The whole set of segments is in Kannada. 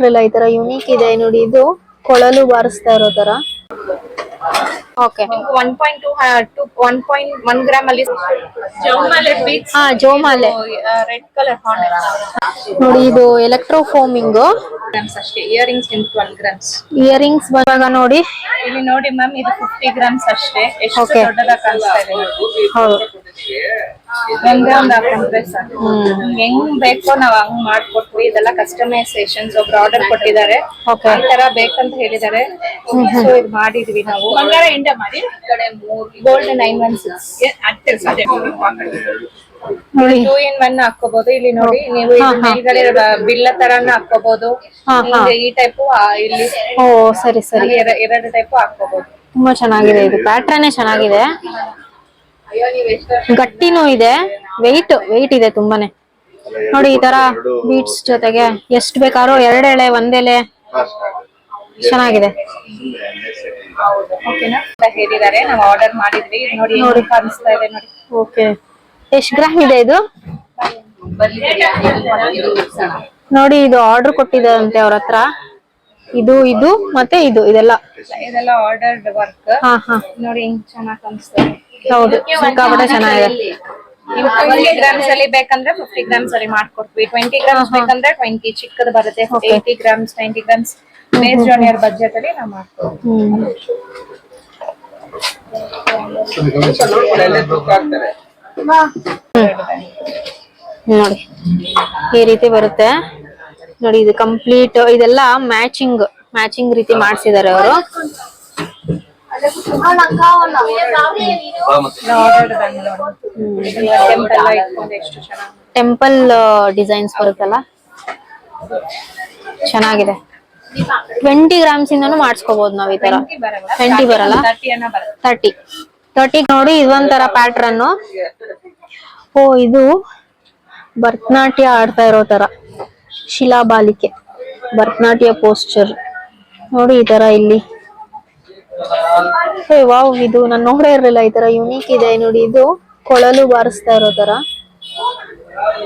ಇರ್ಲಿಲ್ಲ ಈ ತರ ಯುನೀಕ್ ಇದೆ. ನೋಡಿ ಇದು ಕೊಳಲು ಬಾರಿಸ್ತಾ ಇರೋ ತರ. Okay one point two two one point one gram ಅಲ್ಲಿ ಜೋಮಾಲೆ ಬೀಟ್ಸ್ ಹಾ ಜೋಮಾಲೆ. ರೆಡ್ ಕಲರ್ ಹಾರ್ನ್ ನೋಡಿ ಇದು ಎಲೆಕ್ಟ್ರೋ ಫೋಮಿಂಗ್ ಗ್ರಾಮ್ಸ್ ಅಷ್ಟೇ. ಇಯರಿಂಗ್ಸ್ ನಿಮ್ ಟ್ವೆಲ್ ಗ್ರಾಮ್ಸ್ ಇಯರಿಂಗ್ಸ್ ಬಂದಾಗ ನೋಡಿ. ಇಲ್ಲಿ ನೋಡಿ ಮ್ಯಾಮ್ ಇದು ಫಿಫ್ಟಿ ಗ್ರಾಮ್ಸ್ ಅಷ್ಟೇ. ಎಷ್ಟು. ದೊಡ್ಡದಾಗಿ ಕಾಣಿಸ್ತಾ ಇದೆ. ಹೌದು. ಒಂದೇ ಒಂದು ಹಾಕೊಂಡ್ರೆ ಸಾಕು. ಹೆಂಗ್ ಬೇಕೋ ನಾವ್ ಹಂಗ್ ಇದೆಲ್ಲ ಕಸ್ಟಮೈಸೇಷನ್ಸ್ ಒಬ್ರು ಆರ್ಡರ್ ಕೊಟ್ಟಿದ್ದಾರೆ. ಈ ತರ ಬೇಕಂತ ಹೇಳಿದ್ದಾರೆ. ಸೊ ಇದು ಮಾಡಿದ್ವಿ ನಾವು. ಬಂಗಾರ ಇಂಡ ಮಾಡಿ? ಗೋಲ್ಡ್ ನೈನ್ ಒನ್ ಸಿಕ್ಸ್ ನೋಡಿ. ಟೂ ಇನ್ ಒನ್ ಹಾಕೋಬಹುದು ಇಲ್ಲಿ ನೋಡಿ ನೀವು. ಮೇಲ್ಗಡೆ ಬಿಲ್ಲ ತರ ಹಾಕೋಬಹುದು. ಈ ಟೈಪ್ ಇಲ್ಲಿ. ಓ ಸರಿ ಸರಿ. ಎರಡು ಟೈಪ್ ಹಾಕೋಬಹುದು ತುಂಬಾ ಚೆನ್ನಾಗಿದೆ ಇದು. ಪ್ಯಾಟ್ರನ್ ಚೆನ್ನಾಗಿದೆ. ಗಟ್ಟಿನೂ ಇದೆ. ವೆಯ್ಟ್ ವೆಯ್ಟ್ ಇದೆ ತುಂಬಾನೇ. ನೋಡಿ ಈ ತರ ಬೀಟ್ಸ್ ಜೊತೆಗೆ ಎಷ್ಟ್ ಬೇಕಾದ್ರೂ ಎರಡೆಳೆ ಎಳೆ ಒಂದ್ ಚೆನ್ನಾಗಿದೆ. ಓಕೆನಾ ಅಂತ ಹೇಳಿದ್ದಾರೆ. ನಾವು ಆರ್ಡರ್ ಮಾಡಿದ್ವಿ. ನೋಡಿ ನೋಡಿ. ಕಾಣಿಸ್ತಾ ಇದೆ ನೋಡಿ. ಓಕೆ ಎಷ್ಟ್ ಗ್ರಾಮ್ ಇದೆ ಇದು? ನೋಡಿ ಇದು ಆರ್ಡರ್ ಕೊಟ್ಟಿದ್ದಾರಂತೆ ಅವ್ರ ಹತ್ರ. ಇದು ಇದು ಮತ್ತೆ ಇದು ಇದೆಲ್ಲ. ಇದೆಲ್ಲ ಆರ್ಡರ್ಡ್ ವರ್ಕ್ ಹಾ ಹಾ. ನೋಡಿ ಚೆನ್ನಾಗಿ ಕಾಣಿಸ್ತಾ ಹೌದು ಸಿಕ್ಕಾಪಟ್ಟೆ ಚೆನ್ನಾಗಿದೆ. ಟ್ವೆಂಟಿ ಗ್ರಾಮ್ಸ್ ಅಲ್ಲಿ ಬೇಕಂದ್ರೆ ಫಿಫ್ಟಿ ಗ್ರಾಮ್ಸ್ ಅಲ್ಲಿ ಮಾಡ್ಕೊಡ್ತೀವಿ. ಟ್ವೆಂಟಿ ಗ್ರಾಮ್ಸ್ ಬೇಕಂದ್ರೆ ಟ್ವೆಂಟಿ ಚಿಕ್ಕದು ಬರುತ್ತೆ. Eighty grams twenty grams based on your budget ಅಲ್ಲಿ ನಾವು ಮಾಡ್ಕೊಡ್ತೀವಿ. ನೋಡಿ ಈ ರೀತಿ ಬರುತ್ತೆ. ನೋಡಿ ಇದು ಕಂಪ್ಲೀಟ್ ಇದೆಲ್ಲ ಮ್ಯಾಚಿಂಗ್ ಮ್ಯಾಚಿಂಗ್ ರೀತಿ ಮಾಡ್ಸಿದ್ದಾರೆ ಅವರು. ಟೆಂಪಲ್ ಡಿಸೈನ್ಸ್ ಬರುತ್ತಲ್ಲ? ಚೆನ್ನಾಗಿದೆ. ಟ್ವೆಂಟಿ ಗ್ರಾಮ್ಸ್ ಇಂದನು ಮಾಡಿಸ್ಕೋಬಹುದು ನಾವ್ ಈ ತರ. ಟ್ವೆಂಟಿ ಬರಲ್ಲ? ತರ್ಟಿ ತರ್ಟಿ ನೋಡಿ ಇದೊಂಥರ ಪ್ಯಾಟ್ರನ್ ಓ, ಇದು ಭರತನಾಟ್ಯ ಆಡ್ತಾ ಇರೋ ತರ. ಶಿಲಾಬಾಲಿಕೆ. ಭರತನಾಟ್ಯ ಪೋಸ್ಚರ್ ನೋಡಿ ಈ ತರ ಇಲ್ಲಿ. ಏ ವಾವ್, ಇದು ನಾನು ನೋಡೇ ಇರಲಿಲ್ಲ, ಈ ತರ ಯುನೀಕ್ ಇದೆ. ನೋಡಿ, ಇದು ಕೊಳಲು ಬಾರಿಸ್ತಾ ಇರೋ ತರ.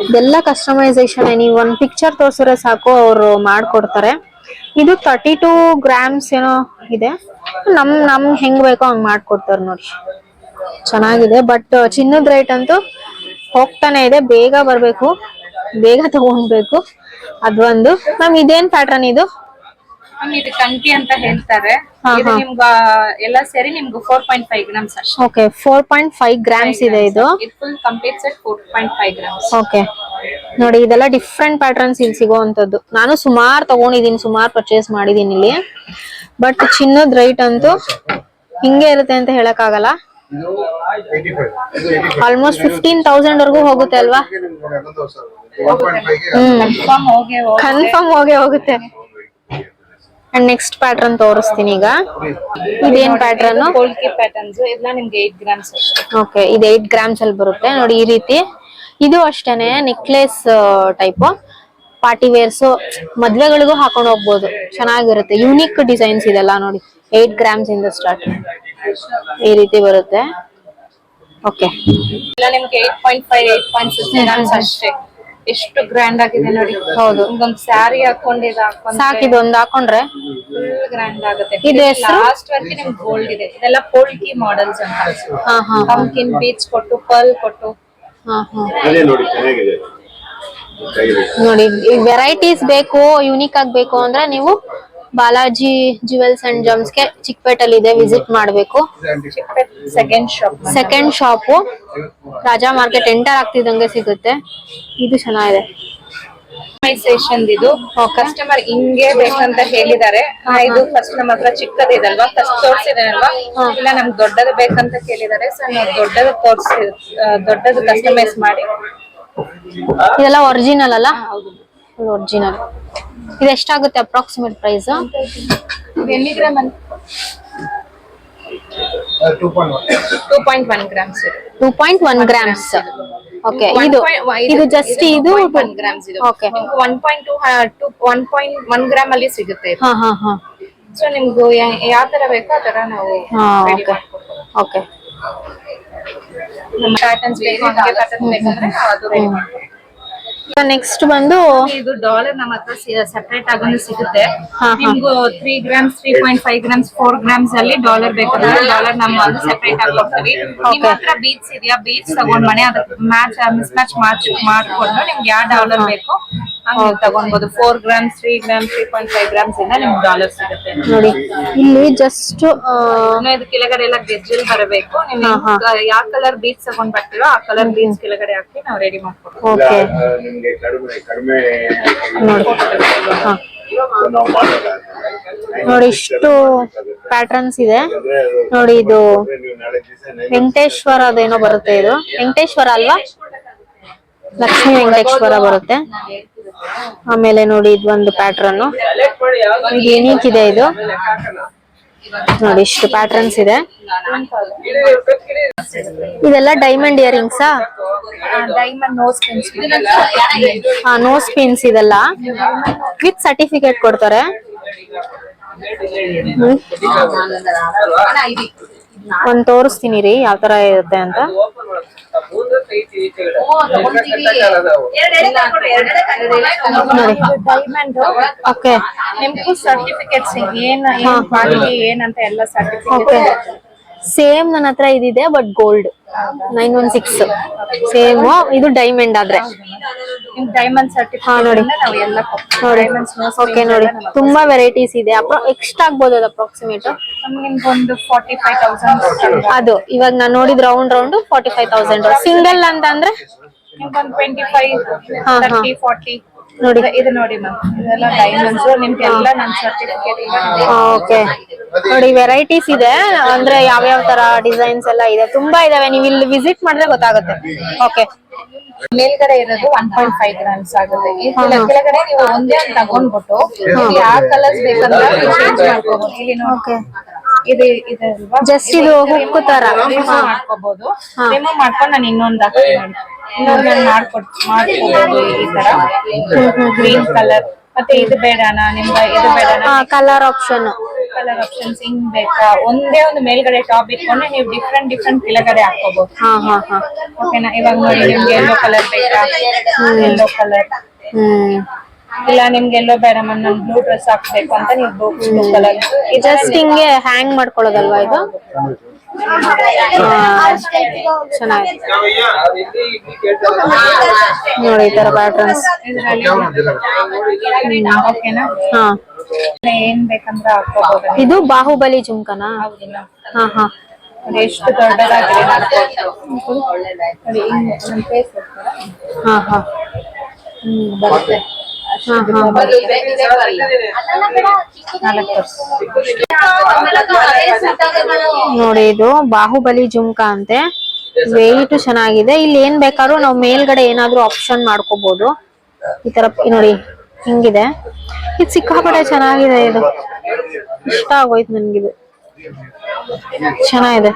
ಇದೆಲ್ಲ ಕಸ್ಟಮೈಸೇಷನ್ ನೀವು ಒಂದ್ ಪಿಕ್ಚರ್ ತೋರ್ಸಿದ್ರೆ ಸಾಕು, ಅವರು ಮಾಡ್ಕೊಡ್ತಾರೆ. ಇದು ತರ್ಟಿ ಟೂ ಗ್ರಾಮ್ಸ್ ಏನೋ ಇದೆ. ನಮ್ ನಮ್ ಹೆಂಗ್ ಬೇಕೋ ಹಂಗ್ ಮಾಡ್ಕೊಡ್ತಾರೆ ನೋಡಿ. ಚೆನ್ನಾಗಿದೆ ಬಟ್ ಚಿನ್ನದ ರೇಟ್ ಅಂತೂ ಹೋಗ್ತಾನೆ ಇದೆ. ಬೇಗ ಬರ್ಬೇಕು. ಬೇಗ ತಗೊಂಡ್ಬೇಕು. ಅದೊಂದು ಮ್ಯಾಮ್, ಇದೇನ್ ಪ್ಯಾಟರ್ನ್ ಇದು? ಮ್ಯಾಮ್ ಇದು ಕಂಟಿ ಅಂತ ಹೇಳ್ತಾರೆ. ಇದು. ನಿಮ್ಗ ಎಲ್ಲ ಸೇರಿ ನಿಮ್ಗೆ ಫೋರ್ ಪಾಯಿಂಟ್ ಫೈವ್ ಗ್ರಾಮ್ಸ್ ಅಷ್ಟೇ. Okay four point five grams ಇದೆ ಇದು. ಇದು full complete set four point five grams okay ನೋಡಿ ಇದೆಲ್ಲ ಡಿಫ್ರೆಂಟ್ ಪ್ಯಾಟರ್ನ್ಸ್ ಇಲ್ಲಿ ಸಿಗುವಂತದ್ದು ನಾನು ಸುಮಾರು ತಗೊಂಡಿದ್ದೀನಿ ಸುಮಾರು ಪರ್ಚೇಸ್ ಮಾಡಿದೀನಿ ಇಲ್ಲಿ. ಬಟ್ ಚಿನ್ನದ ರೈಟ್ ಅಂತೂ ಹಿಂಗೆ ಇರುತ್ತೆ ಅಂತ ಹೇಳಕ್ಕಾಗಲ್ಲ. ಆಲ್ಮೋಸ್ಟ್ ಫಿಫ್ಟೀನ್ ತೌಸಂಡ್ ವರ್ಗೂ ಹೋಗುತ್ತೆ ಅಲ್ವಾ? ಕನ್ಫರ್ಮ್ ಹೋಗೇ ಹೋಗುತ್ತೆ. ಅಂಡ್ ನೆಕ್ಸ್ಟ್ ಪ್ಯಾಟರ್ನ್ ತೋರಿಸ್ತೀನಿ ಈಗ. ಇದೇನ್ ಪ್ಯಾಟರ್ನ್ ಕೋಲ್ಕಿ ಪ್ಯಾಟರ್ನ್ಸ್ ಇದೆಲ್ಲ ನಿಮ್ಗೆ ಏಟ್ ಗ್ರಾಮ್ಸ್ ಅಷ್ಟೇ. ಓಕೆ ಇದು ಏಟ್ ಗ್ರಾಮ್ಸ್ ಅಲ್ಲಿ ಬರುತ್ತೆ. ನೋಡಿ ಈ ರೀತಿ. ಇದು ಅಷ್ಟೇನೆ ನೆಕ್ಲೆಸ್ ಟೈಪ್ ಪಾರ್ಟಿ ವೇರ್ಸ್ ಮದ್ವೆಗಳಿಗೂ ಹಾಕೊಂಡು ಹೋಗ್ಬೋದು. ಚೆನ್ನಾಗಿರುತ್ತೆ. ಯುನಿಕ್ ಡಿಸೈನ್ಸ್ ಇದೆಲ್ಲ ನೋಡಿ. ಏಟ್ ಗ್ರಾಮ್ಸ್ ಇಂದ ಸ್ಟಾರ್ಟ್ ಈ ರೀತಿ ಬರುತ್ತೆ. ಓಕೆ ಎಲ್ಲ ನಿಮ್ಗೆ eight point five eight point six grams ಅಷ್ಟೇ. ಎಷ್ಟು ಗ್ರ್ಯಾಂಡ್ ಆಗಿದೆ ನೋಡಿ. ಹೌದು. ಒಂದೊಂದು ಸ್ಯಾರಿ ಹಾಕೊಂಡು ಇದು ಹಾಕೊಂಡು ಸಾಕ್ ಒಂದ್ ಹಾಕೊಂಡ್ರೆ. ಫುಲ್ ಗ್ರ್ಯಾಂಡ್ ಆಗುತ್ತೆ. ಇದೆ ಹೆಸ್ರು? ಲಾಸ್ಟ್ ವರ್ಗೆ ನಿಮ್ಗೆ ಗೋಲ್ಡ್ ಇದೆ. ಇದೆಲ್ಲ ಪೋಲ್ಕಿ ಮಾಡೆಲ್ಸ್ ಅಂತ. ಹಾ ಹಾ ಪಂಕಿನ್ ಬೀಚ್ ಕೊಟ್ಟು ಪರ್ಲ್ ಕೊಟ್ಟು. ಹಾ ಹಾ. ಅದೇ ನೋಡಿ ಚೆನ್ನಾಗಿದೆ. ನೋಡಿ ವೆರೈಟೀಸ್ ಬೇಕು ಯುನಿಕ್ ಆಗ್ಬೇಕು ಅಂದ್ರೆ ನೀವು ಬಾಲಾಜಿ ಜುವೆಲ್ಸ್ ಅಂಡ್ ಜಮ್ಸ್ಗೆ ಚಿಕ್ಕಪೇಟಲ್ಲಿ ಇದೆ ವಿಸಿಟ್ ಮಾಡ್ಬೇಕು. Second shop second shop Raja market enter ಆಗ್ತಿದ್ದಂಗೆ ಸಿಗುತ್ತೆ. ಇದು ಚೆನ್ನಾಗಿದೆ. ಕಸ್ಟಮೈಸೇಷನ್ ಇದು. ಕಸ್ಟಮರ್ ಹಿಂಗೆ ಬೇಕಂತ ಹೇಳಿದ್ದಾರೆ. ಆ, ಇದು ಫಸ್ಟ್ ನಮ್ಮ ಹತ್ರ ಚಿಕ್ಕದಿದಲ್ವಾ ಫಸ್ಟ್ ತೋರ್ಸಿದಾರಲ್ವಾ ಇಲ್ಲ ನಮ್ಗೆ ದೊಡ್ಡದು ಬೇಕಂತ ಕೇಳಿದ್ದಾರೆ. ಸೊ ನಾವು ದೊಡ್ಡದು ತೋರ್ಸಿ ದೊಡ್ಡದು ಕಸ್ಟಮೈಸ್ ಮಾಡಿ. ಇದೆಲ್ಲ ಒರಿಜಿನಲ್ ಅಲ್ಲ? ಒರಿಜಿನಲ್ ಇದು ಎಷ್ಟಾಗುತ್ತೆ ಅಪ್ರಾಕ್ಸಿಮೇಟ್ ಪ್ರೈಸ್ ಎಲ್ಲಿ ಗ್ರಾಮ್ ಅಂತ? Two point one grams two point one grams okay ಇದು. ಇದು ಜಸ್ಟ್ ಇದು ಒನ್ ಗ್ರಾಮ್ಸ್ ಇದು okay one point two two one point one gram ಅಲ್ಲಿ ಸಿಗುತ್ತೆ ಹಾ ಹಾ ಹಾ. ಸೊ ನಿಮ್ಗೆ ಯಾವ ತರ ಬೇಕೋ ಆ ತರ ನಾವು ಓಕೆ ಓಕೆ ನಮ್ಮ ಪ್ಯಾಟರ್ನ್ಸ್ ಬೇಕು ಹಂಗೆ ಪ್ಯಾಟರ್ನ್ ಬೇಕಂದ್ರೆ ನಾವು ಅದು ರೆಡಿ ಮಾಡ್ಕೊಡ್ತೀವಿ ನೆಕ್ಸ್ಟ್ ಬಂದು ಇದು ಡಾಲರ್ ನಮ್ಮ ಹತ್ರ ಸೆಪರೇಟ್ ಆಗೂ ಸಿಗುತ್ತೆ. ನಿಮ್ಗೂ three grams three point five grams four grams ಅಲ್ಲಿ ಡಾಲರ್ ಬೇಕಂದ್ರೆ ಡಾಲರ್ ನಮ್ಮ ಒಂದು ಸೆಪರೇಟ್ ಆಗಿ ಕೊಡ್ತೀವಿ. ನಿಮ್ಮ ಹತ್ರ ಬೀಚ್ ಇದೆಯಾ? ಬೀಚ್ ತಗೊಂಡ್ ಮನೆ ಅದಕ್ಕೆ ಮ್ಯಾಚ್ ಮಿಸ್ ಮ್ಯಾಚ್ ಮ್ಯಾಚ್ ಮಾಡ್ಕೊಂಡು ನಿಮ್ಗೆ ಯಾವ ಡಾಲರ್ ಬೇಕು? ಹಂಗೆ ತಗೊಂಡ್ಬೋದು four grams three grams three point five grams ಇಂದ ನಿಮ್ಗೆ ಡಾಲರ್ ಸಿಗುತ್ತೆ. ನೋಡಿ ಇಲ್ಲಿ ಜಸ್ಟ್ ಇದು ಕೆಳಗಡೆ ಎಲ್ಲ ಗೆಜ್ಜಲ್ ಬರಬೇಕು ನೀವು. ಯಾವ ಕಲರ್ ಬೀಚ್ ತಗೊಂಡ್ ಬರ್ತೀರೋ ಆ ಕಲರ್ ಬೀಚ್ ಕೆಳಗಡೆ ಹಾಕಿ ನಾವು ರೆಡಿ ಮಾಡ್ಕೊಡ್ತೀವಿ. ಓಕೆ ನಿಮ್ಗೆ ಕಡಿಮೆ ಕಡಿಮೆ ನೋಡಿ. ಇಷ್ಟು ಪ್ಯಾಟರ್ನ್ಸ್ ಇದೆ. ನೋಡಿ ಇದು ವೆಂಕಟೇಶ್ವರ ಅದೇನೋ ಬರುತ್ತೆ ಇದು? ವೆಂಕಟೇಶ್ವರ ಅಲ್ವಾ? ಲಕ್ಷ್ಮೀ ವೆಂಕಟೇಶ್ವರ ಬರುತ್ತೆ. ಆಮೇಲೆ ನೋಡಿ ಇದು ಒಂದು ಪ್ಯಾಟ್ರನ್ ಯೂನಿಕ್ ಇದೆ ಇದು. ನೋಡಿ ಇಷ್ಟು ಪ್ಯಾಟರ್ನ್ಸ್ ಇದೆ. ಇದೆಲ್ಲ ಡೈಮಂಡ್ ಇಯರಿಂಗ್ಸಾ ಡೈಮಂಡ್ ನೋಸ್ ಪೆನ್ಸ್ ಹಾ ನೋಸ್ ಪಿನ್ಸ್ ಇದೆಲ್ಲ. ವಿತ್ ಸರ್ಟಿಫಿಕೇಟ್ ಕೊಡ್ತಾರೆ. ಒಂದ್ ತೋರಿಸ್ತೀನಿ ರೀ ಯಾವ ತರ ಇರುತ್ತೆ ಅಂತ. ಡೈಮಂಡ್ ಓಕೆ ನಿಮ್ಗೂ ಸರ್ಟಿಫಿಕೇಟ್ಸ್ ಏನ್. ಏನ್ ಕ್ವಾಲಿಟಿ ಏನಂತ ಎಲ್ಲ ಓಕೆ ಸರ್ಟಿಫಿಕೇಟ್ ಸೇಮ್ ನನ್ನ ಹತ್ರ ಇದಿದೆ but gold nine one six. Same ಇದು ಡೈಮಂಡ್ ಆದ್ರೆ. ಡೈಮಂಡ್ ನೋಡಿ. ಸರ್ಟಿಫಿಕೇಟ್ ಓಕೆ ತುಂಬಾ ವೆರೈಟೀಸ್ ಇದೆ. ಅಪ್ರೋ ಎಷ್ಟ್ ಆಗ್ಬೋದು ಅದು ಅಪ್ರಾಕ್ಸಿಮೇಟ್ ನಿಮ್ಗೆ ಒಂದು ಫಾರ್ಟಿ ಫೈವ್ ತೌಸಂಡ್ ಅದು ಇವಾಗ ನಾನು ನೋಡಿದ round round forty five thousand single ಅಂತ ಅಂದ್ರೆ ಟ್ವೆಂಟಿ ಫೈವ್ ಫಾರ್ಟಿ ನೋಡಿ. ಇದು ನೋಡಿ ಮ್ಯಾಮ್ ಇದೆಲ್ಲ ಡೈಮಂಡ್ಸ್ ನಿಮ್ಗೆಲ್ಲ ನನ್ನ ಸರ್ಟಿಫಿಕೇಟ್ ಓಕೆ ನೋಡಿ ವೆರೈಟೀಸ್ ಇದೆ. ಅಂದ್ರೆ ಯಾವ ಯಾವ ತರ ಡಿಸೈನ್ಸ್ ಎಲ್ಲ ಇದೆ. ತುಂಬಾ ಇದಾವೆ. ನೀವು ಇಲ್ಲಿ ವಿಸಿಟ್ ಮಾಡಿದ್ರೆ ಗೊತ್ತಾಗುತ್ತೆ. ಓಕೆ ಮೇಲ್ಗಡೆ ಇರೋದು ಒನ್ ಪಾಯಿಂಟ್ ಫೈವ್ ಗ್ರಾಮ್ಸ್ ಆಗುತ್ತೆ. ಕೆಳಗಡೆ ನೀವು ಒಂದೇ ತಗೊಂಡ್ಬಿಟ್ಟು ಯಾವ ಕಲರ್ಸ್ ಬೇಕಂದ್ರೆ ಚೇಂಜ್ ಮಾಡ್ಕೋಬಹುದು ಇಲ್ಲಿ ನೋಡಿ. ಇದು ಇದೆ ಅಲ್ವಾ? Just ಇದು ಹುಕ್ಕು ತರ. ಮಾಡ್ಕೋಬಹುದು. ರಿಮೂವ್ ಮಾಡ್ಕೊಂಡು ನಾನು ಇನ್ನೊಂದು ಇನ್ನೊಂದು ನಾನು ಮಾಡ್ಕೊಡ್ ಮಾಡ್ಕೋಬಹುದು ಈ ತರ. ಗ್ರೀನ್ ಕಲರ್ ಮತ್ತೆ ಇದು ಬೇಡನಾ? ನಿಮ್ಗೆ ಇದು ಬೇಡನಾ? ಕಲರ್ ಆಪ್ಷನ್ ಕಲರ್ ಆಪ್ಷನ್ಸ್ ಹಿಂಗ್ ಬೇಕಾ? ಒಂದೇ ಒಂದು ಮೇಲ್ಗಡೆ ಟಾಪ್ ಇಟ್ಕೊಂಡು ನೀವು ಡಿಫ್ರೆಂಟ್ ಡಿಫ್ರೆಂಟ್ ಕೆಳಗಡೆ ಹಾಕೋಬಹುದು ಹಾ ಹಾ ಹಾ. ಓಕೆನಾ ಇವಾಗ ನೋಡಿ ನಿಮ್ಗೆ ಎಲ್ಲೋ ಕಲರ್ ಬೇಕಾ? ಎಲ್ಲೋ ಕಲರ್ ಹ್ಮ್. ಇಲ್ಲ ನಿಮ್ಗೆ ಎಲ್ಲೋ ಬೇಡ ಮ್ಯಾಮ್ ನಾನು ಬ್ಲೂ ಡ್ರೆಸ್ ಹಾಕ್ಬೇಕು ಅಂತ ನೀವು ಬ್ಲೂ ಬ್ಲೂ ಕಲರ್ ಜಸ್ಟ್ ಹಿಂಗೆ ಹ್ಯಾಂಗ್ ಮಾಡ್ಕೊಳ್ಳೋದಲ್ವಾ ಇದು? ಚೆನ್ನಾಗಿ. ನೋಡಿ ಈ ತರ ಪ್ಯಾಟರ್ನ್ಸ್ ಓಕೆನಾ? ಹಾ. ಏನ್ ಬೇಕಂದ್ರೆ ಹಾಕೋಬಹುದು ಇದು ಬಾಹುಬಲಿ ಜುಮ್ಕನಾ? ಹೌದಿಲ್ಲ. ಹಾ ಹಾ. ಎಷ್ಟು ದೊಡ್ಡದಾಗಿದೆ ಹ್ಮ್ ಹಾ ಹಾ. ಹಿಂಗ್ ಬರುತ್ತೆ. ನೋಡಿ ಇದು ಬಾಹುಬಲಿ ಜುಮ್ಕಾ ಅಂತೆ. ವೆಯ್ಟ್ ಚೆನ್ನಾಗಿದೆ. ಇಲ್ಲಿ ಏನ್ ಬೇಕಾದ್ರೂ ನಾವು ಮೇಲ್ಗಡೆ ಏನಾದ್ರೂ ಆಪ್ಷನ್ ಮಾಡ್ಕೋಬಹುದು ಈ ತರ ನೋಡಿ ಹಿಂಗಿದೆ. ಇದು ಸಿಕ್ಕಾಪಟ್ಟೆ ಚೆನ್ನಾಗಿದೆ ಇದು. ಇಷ್ಟ ಆಗೋಯ್ತು ನನ್ಗಿದು. ಚೆನ್ನಾಗಿದೆ.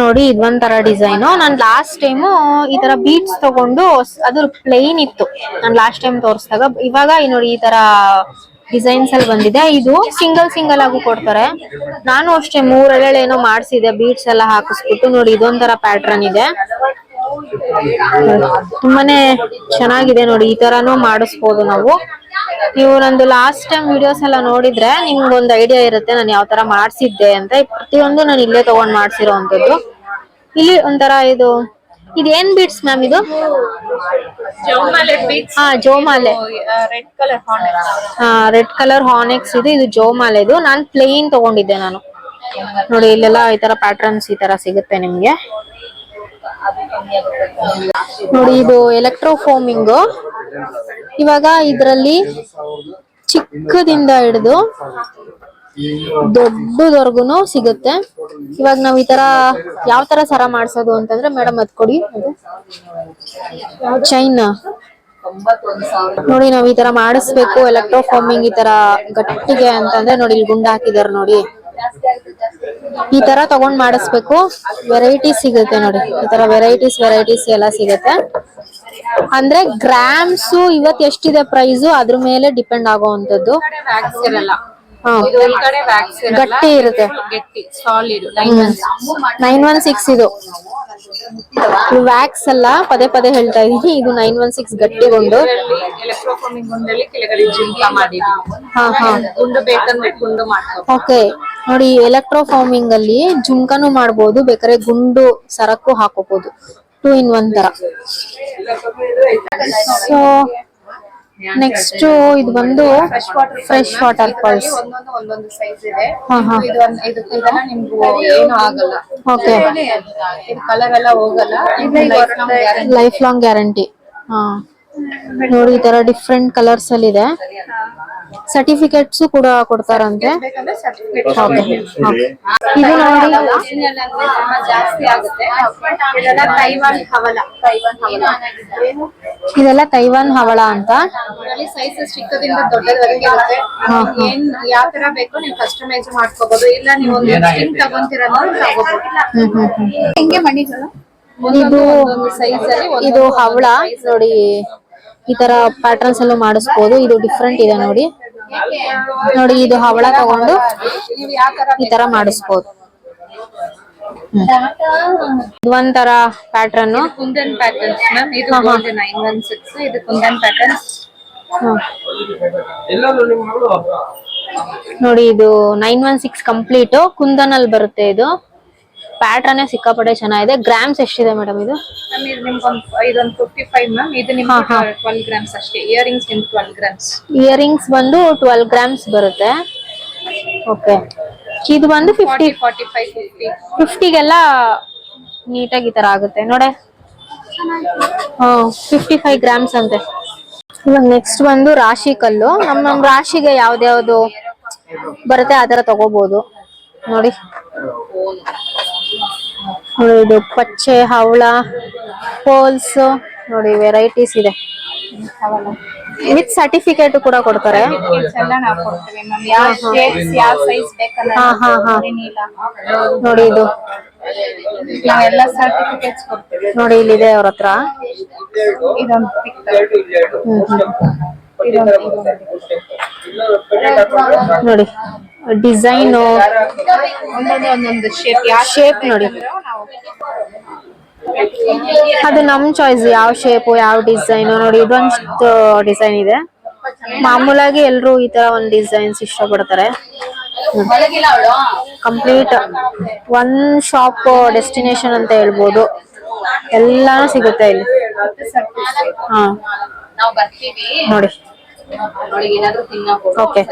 ನೋಡಿ ಇದೊಂಥರ ಡಿಸೈನು. ನಾನು ಲಾಸ್ಟ್ ಟೈಮು ಈ ತರ ಬೀಟ್ಸ್ ತಗೊಂಡು ಅದ್ರ ಅದು ಪ್ಲೈನ್ ಇತ್ತು. ನಾನು ಲಾಸ್ಟ್ ಟೈಮ್ ತೋರಿಸಿದಾಗ ಇವಾಗ ನೋಡಿ ಈ ತರ ಡಿಸೈನ್ಸ್ ಅಲ್ಲಿ ಬಂದಿದೆ. ಇದು ಸಿಂಗಲ್ ಸಿಂಗಲ್ ಆಗು ಕೊಡ್ತಾರೆ. ನಾನು ಅಷ್ಟೇ ಮೂರೆಳೆ ಏನೋ ಮಾಡಿಸಿದೆ ಬೀಟ್ಸ್ ಎಲ್ಲ ಹಾಕಿಸ್ಬಿಟ್ಟು ನೋಡಿ, ಇದೊಂಥರ ಪ್ಯಾಟ್ರನ್ ಇದೆ. ತುಂಬಾನೇ ಚೆನ್ನಾಗಿದೆ ನೋಡಿ, ಈ ತರಾನು ಮಾಡಿಸ್ಬೋದು ನಾವು. ನೀವು ನಂದು ಲಾಸ್ಟ್ ಟೈಮ್ ವಿಡಿಯೋಸ್ ಎಲ್ಲ ನೋಡಿದ್ರೆ ನಿಮ್ಗೆ ಒಂದು ಐಡಿಯಾ ಇರುತ್ತೆ, ನಾನು ಯಾವ ತರ ಮಾಡ್ಸಿದ್ದೆ ಅಂತ. ಪ್ರತಿಯೊಂದು ನಾನು ಇಲ್ಲೇ ತಗೊಂಡ್ ಮಾಡ್ಸಿರೋ ಅಂತದ್ದು ಇಲ್ಲಿ ಒಂಥರ ಇದು ಇದೇನ್ ಬೀಡ್ಸ್ ಮ್ಯಾಮ್ ಇದು? ಹಾ ಜೋಮಾಲೆ. ರೆಡ್ ಕಲರ್ ಹಾ ರೆಡ್ ಕಲರ್ ಹಾನೆಕ್ಸ್ ಇದು ಇದು ಜೋಮಾಲೆದು ನಾನ್ ಪ್ಲೇನ್ ತಗೊಂಡಿದ್ದೆ ನಾನು. ನೋಡಿ ಇಲ್ಲೆಲ್ಲ ಈ ತರ ಪ್ಯಾಟರ್ನ್ಸ್ ಈ ತರ ಸಿಗುತ್ತೆ ನಿಮ್ಗೆ. ನೋಡಿ ಇದು ಎಲೆಕ್ಟ್ರೋ ಫೋಮಿಂಗ್ ಇವಾಗ ಇದ್ರಲ್ಲಿ ಚಿಕ್ಕದಿಂದ ಹಿಡಿದು ದೊಡ್ಡದವರ್ಗುನು ಸಿಗುತ್ತೆ. ಇವಾಗ ನಾವ್ ಈ ತರ ಯಾವ ತರ ಸರ ಮಾಡ್ಸೋದು ಅಂತಂದ್ರೆ ಮೇಡಮ್ ಅದ್ ಕೊಡಿ. ಚೈನ್ ನೋಡಿ ನಾವ್ ಈ ತರ ಮಾಡಿಸ್ಬೇಕು ಎಲೆಕ್ಟ್ರೋ ಫಾರ್ಮಿಂಗ್ ಈ ತರ ಗಟ್ಟಿಗೆ ಅಂತಂದ್ರೆ ನೋಡಿ ಇಲ್ಲಿ ಗುಂಡ ಹಾಕಿದಾರ ನೋಡಿ. ಈ ತರ ತಗೊಂಡ್ ಮಾಡಿಸ್ಬೇಕು. ವೆರೈಟೀಸ್ ಸಿಗುತ್ತೆ ನೋಡಿ. ಈ ತರ ವೆರೈಟೀಸ್ ವೆರೈಟೀಸ್ ಎಲ್ಲ ಸಿಗುತ್ತೆ. ಅಂದ್ರೆ ಗ್ರಾಮ್ಸ್ ಇವತ್ ಎಷ್ಟಿದೆ ಪ್ರೈಸ್ ಅದ್ರ ಮೇಲೆ ಡಿಪೆಂಡ್ ಆಗೋವಂಥದ್ದು. ಗಟ್ಟಿ ಇರುತ್ತೆ. ನೈನ್ ಒನ್ ಸಿಕ್ಸ್ ಇದು. ವ್ಯಾಕ್ಸ್ ಅಲ್ಲ ಪದೇ ಪದೇ ಹೇಳ್ತಾ ಇದೀನಿ ಇದು ನೈನ್ ಒನ್ ಸಿಕ್ಸ್ ಗಟ್ಟಿಗೊಂಡು ಎಲೆಕ್ಟ್ರೋಫಾರ್ಮಿಂಗ್ ಓಕೆ. ನೋಡಿ ಎಲೆಕ್ಟ್ರೋ ಫಾರ್ಮಿಂಗ್ ಅಲ್ಲಿ ಜುಮ್ಕನು ಮಾಡಬಹುದು ಬೇಕಾದ್ರೆ ಗುಂಡು ಸರಕು ಹಾಕೋಬಹುದು ಟೂ ಇನ್ ಒನ್ ತರ. ಸೊ ನೆಕ್ಸ್ಟ್ ಇದು ಬಂದು ಫ್ರೆಶ್ ವಾಟರ್ ಫಾಲ್ಸ್ ಒಂದೊಂದು ಒಂದೊಂದು ಸೈಜ್ ಇದೆ. ಹಾ ಹಾ. ಇದು ಒಂದ್ ಇದು ಇದೆಲ್ಲ ನಿಮ್ಗೂ ಏನು ಆಗಲ್ಲ. ಓಕೆ ಇದು ಕಲರ್ ಎಲ್ಲ ಹೋಗಲ್ಲ. ಇದು ಲೈಫ್ ಲಾಂಗ್ ಗ್ಯಾರಂಟಿ ಹಾ. ನೋಡಿ ಈ ತರ ಡಿಫ್ರೆಂಟ್ ಕಲರ್ಸ್ ಅಲ್ಲಿ ಇದೆ. ಸರ್ಟಿಫಿಕೇಟ್ಸ್ ಕೂಡ ಕೊಡ್ತಾರಂತೆ. ಇದು ನೋಡಿ. ಜಾಸ್ತಿ ಆಗುತ್ತೆ. ಇದೆಲ್ಲ ತೈವಾನ್ ಹವಲ. ಇದೆಲ್ಲ ತೈವಾನ್ ಹವಳ ಅಂತ. ಸೈಜಸ್ ಚಿಕ್ಕದಿಂದ ದೊಡ್ಡದವರೆಗೆ ಇರುತ್ತೆ. ಏನ್ ಯಾವ ತರ ಬೇಕೋ ನೀವು ಕಸ್ಟಮೈಸ್ ಮಾಡ್ಕೋಬಹುದು ಇಲ್ಲ ನೀವು ಒಂದು ಸ್ಟಿಂಗ್ ತಗೊಂತೀರ ಅಂದ್ರೆ ಹ್ಮ್ ಹ್ಮ್ ಹ್ಮ್. ಹೆಂಗೆ ಮಣಿಗಳು ಇದು ಇದು ಹವಳ. ನೋಡಿ. ಈ ತರ ಪ್ಯಾಟರ್ನ್ಸ್ ಎಲ್ಲ ಮಾಡಿಸ್ಬೋದು. ಇದು ಡಿಫ್ರೆಂಟ್ ಇದೆ ನೋಡಿ. ನೋಡಿ ಇದು ಹವಳ ತಗೊಂಡು ಈ ತರ ಮಾಡಿಸ್ಬೋದು. ಇದು ಒಂಥರ ಪ್ಯಾಟರ್ನ್ ಕುಂದನ್ ಪ್ಯಾಟರ್ನ್ಸ್ ಮ್ಯಾಮ್ ಇದು ಗೋಲ್ಡ್ ನೈನ್ ಒನ್ ಸಿಕ್ಸ್ ಇದು ಕುಂದನ್ ಪ್ಯಾಟರ್ನ್ಸ್ ನೋಡಿ ಇದು nine one six complete kundan ಅಲ್ಲಿ ಬರುತ್ತೆ ಇದು. ಪ್ಯಾಟ್ರನ್ ಸಿಕ್ಕಾಪಟ್ಟೆ ಚೆನ್ನಾಗಿದೆ. ಗ್ರಾಮ್ಸ್ ಎಷ್ಟಿದೆ ಮೇಡಮ್ ಇದು? ಮ್ಯಾಮ್ ಇದು ನಿಮ್ಗೊಂದು ಇದೊಂದು ಫಿಫ್ಟಿ ಫೈವ್ ಮ್ಯಾಮ್ ಇದು ನಿಮ್ಗೆ ಟ್ವೆಲ್ ಗ್ರಾಮ್ಸ್ ಅಷ್ಟೇ. ಇಯರಿಂಗ್ಸ್ ನಿಮ್ಗೆ ಟ್ವೆಲ್ ಗ್ರಾಮ್ಸ್ ಇಯರಿಂಗ್ಸ್ ಬಂದು ಟ್ವೆಲ್ ಗ್ರಾಮ್ಸ್ ಬರುತ್ತೆ. ಓಕೆ ಇದು ಬಂದು ಫಿಫ್ಟಿ ಫಾರ್ಟಿ ಫೈವ್ ಫಿಫ್ಟಿ ಫಿಫ್ಟಿಗೆಲ್ಲ ನೀಟಾಗಿ ಈ ತರ ಆಗುತ್ತೆ. ನೋಡೆ. ಹಾ ಫಿಫ್ಟಿ ಫೈವ್ ಗ್ರಾಮ್ಸ್ ಅಂತೆ. ಇವಾಗ ನೆಕ್ಸ್ಟ್ ಬಂದು ರಾಶಿ ಕಲ್ಲು. ನಮ್ ನಮ್ ರಾಶಿಗೆ ಯಾವ್ದ್ಯಾವ್ದು ಬರುತ್ತೆ ಆ ತರ ತಗೋಬಹುದು ನೋಡಿ. ಇದು ಪಚ್ಚೆ, ಹವಳ, ಪೋಲ್ಸ್, ನೋಡಿ ವೆರೈಟೀಸ್ ಇದೆ. ವಿತ್ ಸರ್ಟಿಫಿಕೇಟ್ ಕೂಡ ಕೊಡ್ತಾರೆ. ನೋಡಿ ಇದು. ನೋಡಿ ಇಲ್ಲಿದೆ ಅವ್ರ ಹತ್ರ. ಇದೊಂದು ನೋಡಿ ಡಿಸೈನ್ ಒಂದೊಂದು ಒಂದೊಂದು ಶೇಪ್ ಯಾವ ಶೇಪ್ ನೋಡಿ. ಅದು ನಮ್ ಚಾಯ್ಸ್ ಯಾವ ಶೇಪ್ ಯಾವ ಡಿಸೈನ್ ನೋಡಿ ಇದೊಂದು ಡಿಸೈನ್ ಇದೆ. ಮಾಮೂಲಾಗಿ ಎಲ್ರು ಈ ತರ ಒಂದ್ ಡಿಸೈನ್ಸ್ ಇಷ್ಟ ಪಡ್ತಾರೆ ಕಂಪ್ಲೀಟ್ ಒನ್ ಶಾಪ್ ಡೆಸ್ಟಿನೇಷನ್ ಅಂತ ಹೇಳ್ಬೋದು. ಎಲ್ಲಾನು ಸಿಗುತ್ತೆ ಇಲ್ಲಿ. ಹಾ. ನಾವು ಬರ್ತೀವಿ. ನೋಡಿ. ಅವಳಿಗೆ ಏನಾದ್ರು ತಿನ್ನಬೇಕು ಓಕೆ